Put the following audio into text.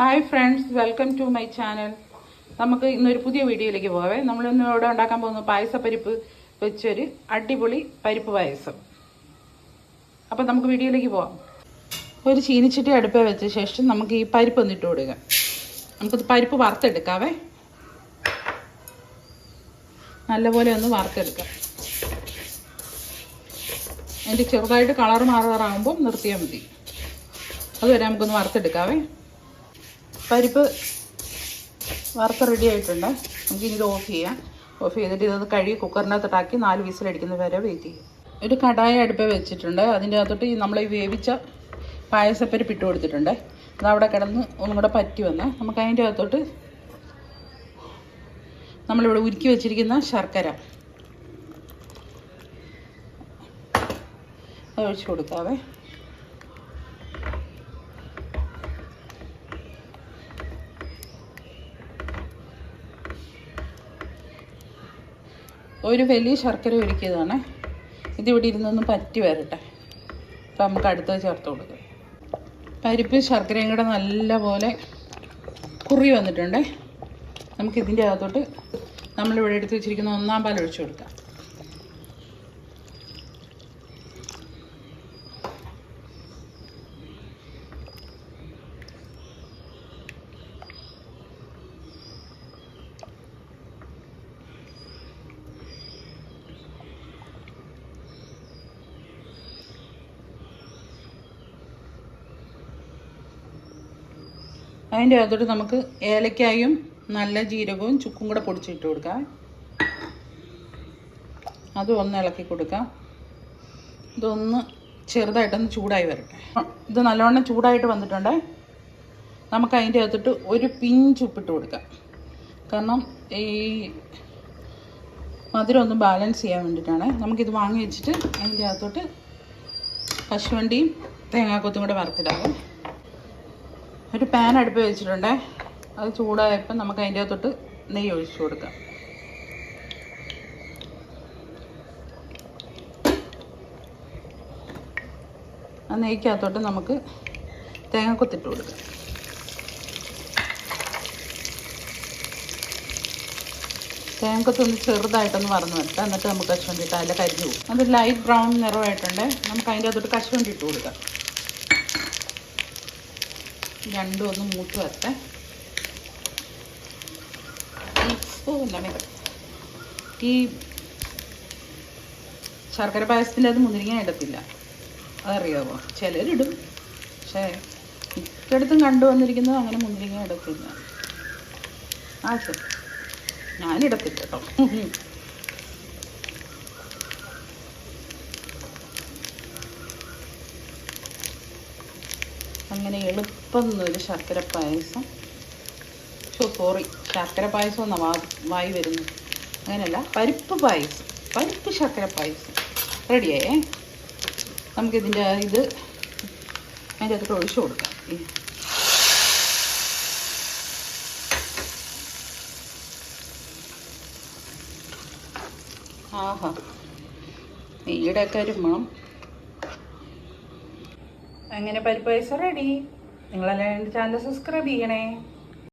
Hi friends welcome to my channel നമുക്ക് ഇന്നൊരു പുതിയ വീഡിയോയിലേക്ക് പോകാവേ. നമ്മളിന്ന് ഇവിടെ ഉണ്ടാക്കാൻ പോകുന്ന പായസപ്പരിപ്പ് വെച്ചൊരു അടിപൊളി പരിപ്പ് പായസം. അപ്പം നമുക്ക് വീഡിയോയിലേക്ക് പോവാം. ഒരു ചീനിച്ചട്ടി അടുപ്പേ വെച്ച ശേഷം നമുക്ക് ഈ പരിപ്പ് ഒന്നിട്ട് കൊടുക്കാം. നമുക്കത് പരിപ്പ് വറുത്തെടുക്കാവേ. നല്ലപോലെ ഒന്ന് വറുത്തെടുക്കാം. അതിന്റെ ചെറുതായിട്ട് കളർ മാറാറാകുമ്പോൾ നിർത്തിയാൽ മതി. അതുവരെ നമുക്കൊന്ന് വറുത്തെടുക്കാവേ. പരിപ്പ് വറുത്ത് റെഡി ആയിട്ടുണ്ട്. നമുക്ക് ഇനി ഇത് ഓഫ് ചെയ്യാം. ഓഫ് ചെയ്തിട്ട് ഇതൊന്ന് കഴുകി കുക്കറിനകത്തോട്ടാക്കി നാല് വിസിലടിക്കുന്ന വരെ വെയിറ്റ് ചെയ്യും. ഒരു കടായ അടുപ്പ് വെച്ചിട്ടുണ്ട്. അതിന്റെ അകത്തോട്ട് ഈ നമ്മൾ ഈ വേവിച്ച പായസപ്പരിപ്പ് ഇട്ട് കൊടുത്തിട്ടുണ്ട്. അതവിടെ കിടന്ന് ഒന്നും കൂടെ പറ്റി വന്ന് നമുക്ക് അതിന്റെ അകത്തോട്ട് നമ്മളിവിടെ ഉരുക്കി വെച്ചിരിക്കുന്ന ശർക്കര. അത് ഒഴിച്ച് കൊടുക്കാവേ. ഒരു വലിയ ശർക്കര ഒരുക്കിയതാണ് ഇതിവിടെ ഇരുന്നൊന്ന് പറ്റി വരട്ടെ. അപ്പം നമുക്ക് അടുത്തത് ചേർത്ത് കൊടുക്കാം. പരിപ്പ് ശർക്കരയും കൂടെ നല്ലപോലെ കുറി വന്നിട്ടുണ്ട്. നമുക്കിതിന്റെ അകത്തോട്ട് നമ്മളിവിടെ എടുത്ത് വെച്ചിരിക്കുന്ന ഒന്നാം പാൽ ഒഴിച്ചു കൊടുക്കാം. അതിന്റെ അകത്തോട്ട് നമുക്ക് ഏലക്കായും നല്ല ജീരകവും ചുക്കും കൂടെ പൊടിച്ചിട്ട് കൊടുക്കാം. അതും ഒന്ന് ഇളക്കി കൊടുക്കാം. ഇതൊന്ന് ചെറുതായിട്ടൊന്ന് ചൂടായി വരട്ടെ. ഇത് നല്ലവണ്ണം ചൂടായിട്ട് വന്നിട്ടുണ്ട്. നമുക്ക് അതിന്റെ അകത്തോട്ട് ഒരു പിഞ്ച് ഉപ്പിട്ട് കൊടുക്കാം. കാരണം ഈ മധുരം ഒന്ന് ബാലൻസ് ചെയ്യാൻ വേണ്ടിയിട്ടാണ്. നമുക്കിത് വാങ്ങി വെച്ചിട്ട് അതിന്റെ അകത്തോട്ട് കശുവണ്ടിയും തേങ്ങാക്കൊത്തും കൂടെ വറുത്തിടാം. ഒരു പാൻ അടുപ്പ് വെച്ചിട്ടുണ്ട്. അത് ചൂടായപ്പോൾ നമുക്ക് അതിന്റെ അകത്തോട്ട് നെയ്യ് ഒഴിച്ചു കൊടുക്കാം. ആ നെയ്ക്കകത്തോട്ട് നമുക്ക് തേങ്ങക്കൊത്തിട്ട് കൊടുക്കാം. തേങ്ങക്കൊത്ത് ഒന്ന് ചെറുതായിട്ടൊന്ന് വറന്ന് വരട്ടെ. എന്നിട്ട് നമുക്ക് കശുവണ്ടി ഇട്ട് അതിൽ കരിഞ്ഞു പോകും. അത് ലൈറ്റ് ബ്രൗൺ നിറമായിട്ടുണ്ട്. നമുക്ക് അതിന്റെ അകത്തോട്ട് കശുവണ്ടി ഇട്ട് കൊടുക്കാം. രണ്ടും ഒന്ന് മൂട്ട് വരട്ടെ. ഈ ശർക്കര പായസത്തിന്റെ അത് മുന്തിരിങ്ങ ഇടത്തില്ല. അതറിയാമോ ചിലരിടും. പക്ഷേ മിക്കയിടത്തും കണ്ടുവന്നിരിക്കുന്നത് അങ്ങനെ മുന്തിരിങ്ങ ഇടത്തില്ല. ആ ശരി. ഞാനിടത്തില്ല കേട്ടോ. അങ്ങനെ എളുപ്പം ഒരു ശർക്കര പായസം. ഷോ സോറി ശർക്കര പായസം എന്നാ വാ വായി വരുന്നു. അങ്ങനെയല്ല പരിപ്പ് പായസം പരിപ്പ് ശർക്കര പായസം. റെഡിയായേ? നമുക്കിതിന്റെ ഇത് അതിന്റെ അകത്ത് ഒഴിച്ചു കൊടുക്കാം. ആഹാ നെയ്യുടെയൊക്കെ ഒരു മണം. അങ്ങനെ പരിപ്പ് റെഡി നിങ്ങളെല്ലാം എന്റെ ചാനൽ സബ്സ്ക്രൈബ് ചെയ്യണേ.